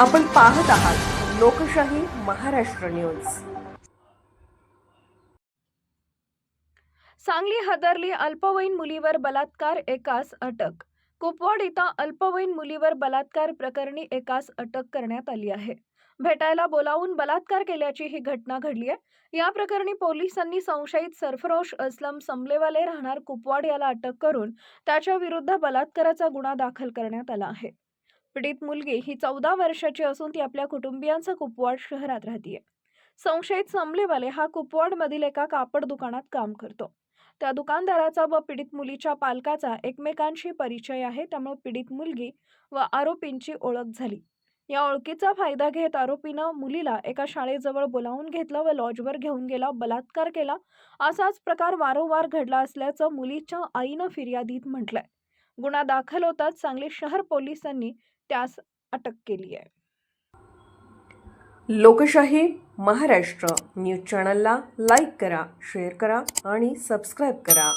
आपण पाहत आहात लोकशाही महाराष्ट्र न्यूज. सांगली हदरली अल्पवयीन मुलीवर बलात्कार एकास अटक. कुपवाड इथं अल्पवयीन मुलीवर बलात्कार प्रकरणी एकास अटक करण्यात आली आहे. भेटायला बोलावून बलात्कार केल्याची ही घटना घडली आहे. या प्रकरणी पोलिसांनी संशयित सरफरोश असलम समलेवाले राहणार कुपवाड याला अटक करून त्याच्या विरुद्ध बलात्काराचा गुन्हा दाखल करण्यात आला आहे. पीडित मुलगी ही चौदा वर्षाची असून ती आपल्या कुटुंबियांसह कुपवाड शहरात राहतीये. संशयित समलेवाले हा कुपवाडमधील एका कापड दुकानात काम करतो. त्या दुकानदाराचा व पीडित मुलीच्या पालकाचा एकमेकांशी परिचय आहे त्यामुळे पीडित मुलगी व आरोपींची ओळख झाली. या ओळखीचा फायदा घेत आरोपीनं मुलीला एका शाळेजवळ बोलावून घेतलं व लॉजवर घेऊन गेला बलात्कार केला. असाच प्रकार वारंवार घडला असल्याचं मुलीच्या आईनं फिर्यादीत म्हटलंय. गुन्हा दाखल होताच सांगली शहर पोलिसांनी त्यास अटक केली आहे. लोकशाही महाराष्ट्र न्यूज चॅनलला लाईक करा शेअर करा आणि सबस्क्राईब करा.